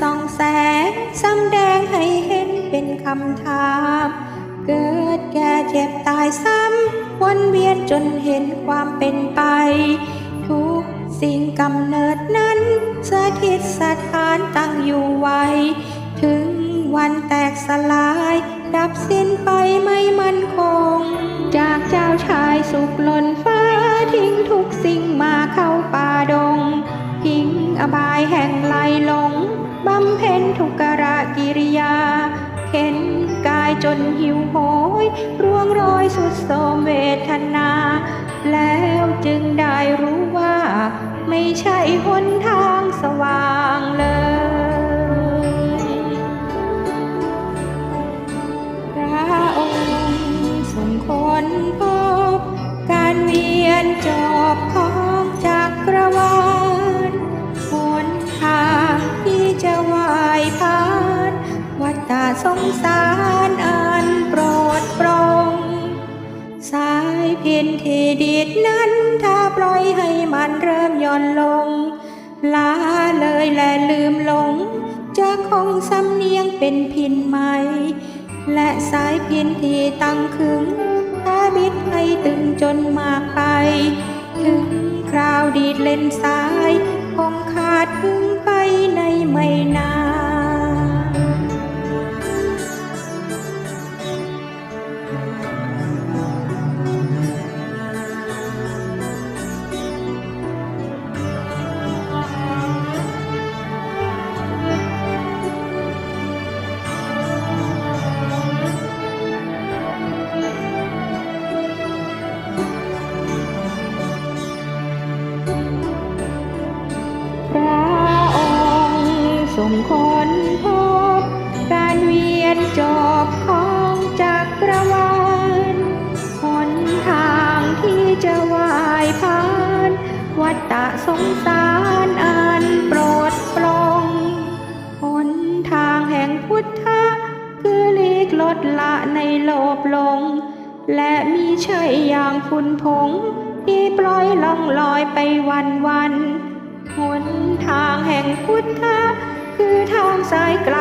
สำแดงให้เห็นเป็นคำถาม เกิดแก่เจ็บตายซ้ำวนเวียนจนเห็นความเป็นไป ทุกสิ่งกำเนิดนั้นสถิตสถานตั้งอยู่ไว้ ถึงวันแตกสลาย ดับสิ้นไปไม่มั่นคง จากเจ้าชายสุขหล่ จนหิวโหยร่วงโรยสุดโทรมเวทนา แล้วจึงได้รู้ว่า ไม่ใช่หนทางสว่างเลยพระองค์ทรงคนพบ การเวียนจบของจักรวาลหนทางที่จะวายผ่านวัฏสงสาร ย่อนลงลาเลยและลืมหลง จะคงสำเนียงเป็นพินไหม และสายพินที่ตั้งขึงถ้าบิดให้ตึงจนมากไป ถึงคราวดีดเล่นสาย คงขาดพึ่ง ค์ทรงคนพบการเวียนจบของจักรวาลหนทางที่จะวายผ่าน วัฏฏะสงสารอันโปรดปรองหนทางแห่งพุทธะ คือลีกลดละในโลภหลง และมีใช่อย่างฝุ่นผง ที่ปล่อยล่องลอยไปวันวันหนทาง คือทางสายกล